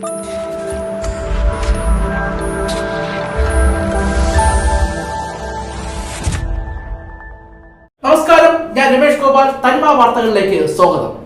നമസ്കാരം. ഞാൻ രമേഷ് ഗോപാൽ. തനിമ വാർത്തകളിലേക്ക് സ്വാഗതം.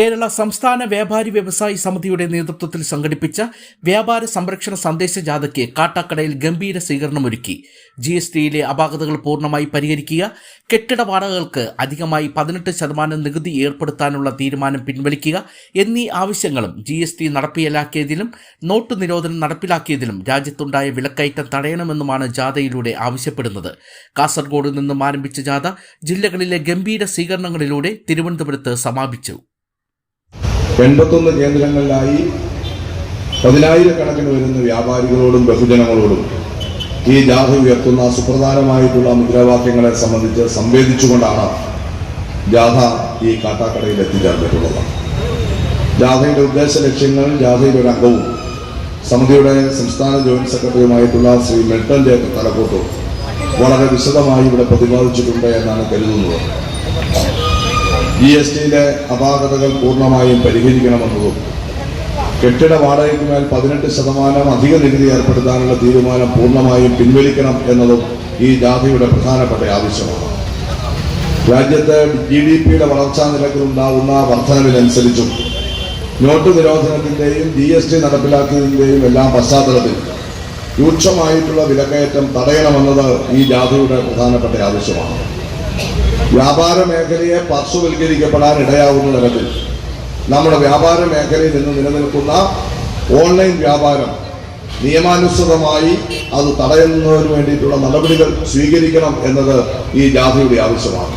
കേരള സംസ്ഥാന വ്യാപാരി വ്യവസായി സമിതിയുടെ നേതൃത്വത്തിൽ സംഘടിപ്പിച്ച വ്യാപാര സംരക്ഷണ സന്ദേശ ജാഥയ്ക്ക് കാട്ടാക്കടയിൽ ഗംഭീര സ്വീകരണമൊരുക്കി. ജി എസ് ടിയിലെ അപാകതകൾ പൂർണമായി പരിഹരിക്കുക കെട്ടിട വാടകകൾക്ക് അധികമായി പതിനെട്ട് ശതമാനം നികുതി ഏർപ്പെടുത്താനുള്ള തീരുമാനം പിൻവലിക്കുക എന്നീ ആവശ്യങ്ങളും ജി എസ് ടി നടപ്പിലാക്കിയതിലും നോട്ട് നിരോധനം നടപ്പിലാക്കിയതിലും രാജ്യത്തുണ്ടായ വിലക്കയറ്റം തടയണമെന്നുമാണ് ജാഥയിലൂടെ ആവശ്യപ്പെടുന്നത്. കാസർഗോഡ് നിന്നും ആരംഭിച്ച ജാഥ ജില്ലകളിലെ ഗംഭീര സ്വീകരണങ്ങളിലൂടെ തിരുവനന്തപുരത്ത് സമാപിച്ചു. എൺപത്തൊന്ന് കേന്ദ്രങ്ങളിലായി പതിനായിരക്കണക്കിന് വരുന്ന വ്യാപാരികളോടും ബഹുജനങ്ങളോടും ഈ ജാഥ ഉയർത്തുന്ന സുപ്രധാനമായിട്ടുള്ള മുദ്രാവാക്യങ്ങളെ സംബന്ധിച്ച് സംവേദിച്ചുകൊണ്ടാണ് ജാഥ ഈ കാട്ടാക്കടയിൽ എത്തിച്ചേർന്നിട്ടുള്ളത്. ജാഥയുടെ ഉദ്ദേശ ലക്ഷ്യങ്ങൾ ജാഥയുടെ ഒരു അംഗവും സമിതിയുടെ സംസ്ഥാന ജോയിന്റ് സെക്രട്ടറിയുമായിട്ടുള്ള ശ്രീ മെൽട്ടൻ ജേക്കബ് തലക്കോട്ടു വളരെ വിശദമായി ഇവിടെ പ്രതിപാദിച്ചിട്ടുണ്ട് എന്നാണ് കരുതുന്നത്. ജി എസ് ടിയിലെ അപാകതകൾ പൂർണമായും പരിഹരിക്കണമെന്നതും കെട്ടിട വാടകയ്ക്ക് മേൽ പതിനെട്ട് ശതമാനം അധിക നികുതി ഏർപ്പെടുത്താനുള്ള തീരുമാനം പൂർണമായും പിൻവലിക്കണം എന്നതും ഈ ജാഥയുടെ പ്രധാനപ്പെട്ട ആവശ്യമാണ്. രാജ്യത്തെ ജി ഡി പിയുടെ വളർച്ചാ നിരക്കിൽ ഉണ്ടാകുന്ന വർധനവിനനുസരിച്ചും നോട്ട് നിരോധനത്തിന്റെയും ജി എസ് ടി നടപ്പിലാക്കിയതിന്റെയും എല്ലാം പശ്ചാത്തലത്തിൽ രൂക്ഷമായിട്ടുള്ള വിലക്കയറ്റം തടയണമെന്നത് ഈ ജാഥയുടെ പ്രധാനപ്പെട്ട ആവശ്യമാണ്. വ്യാപാര മേഖലയെ പാർശ്വവൽക്കരിക്കപ്പെടാൻ ഇടയാവുന്ന തരത്തിൽ നമ്മുടെ വ്യാപാര മേഖലയിൽ നിന്ന് നിലനിൽക്കുന്ന ഓൺലൈൻ വ്യാപാരം നിയമാനുസൃതമായി അത് തടയുന്നതിന് വേണ്ടിയിട്ടുള്ള നടപടികൾ സ്വീകരിക്കണം എന്നത് ഈ ജാഥയുടെ ആവശ്യമാണ്.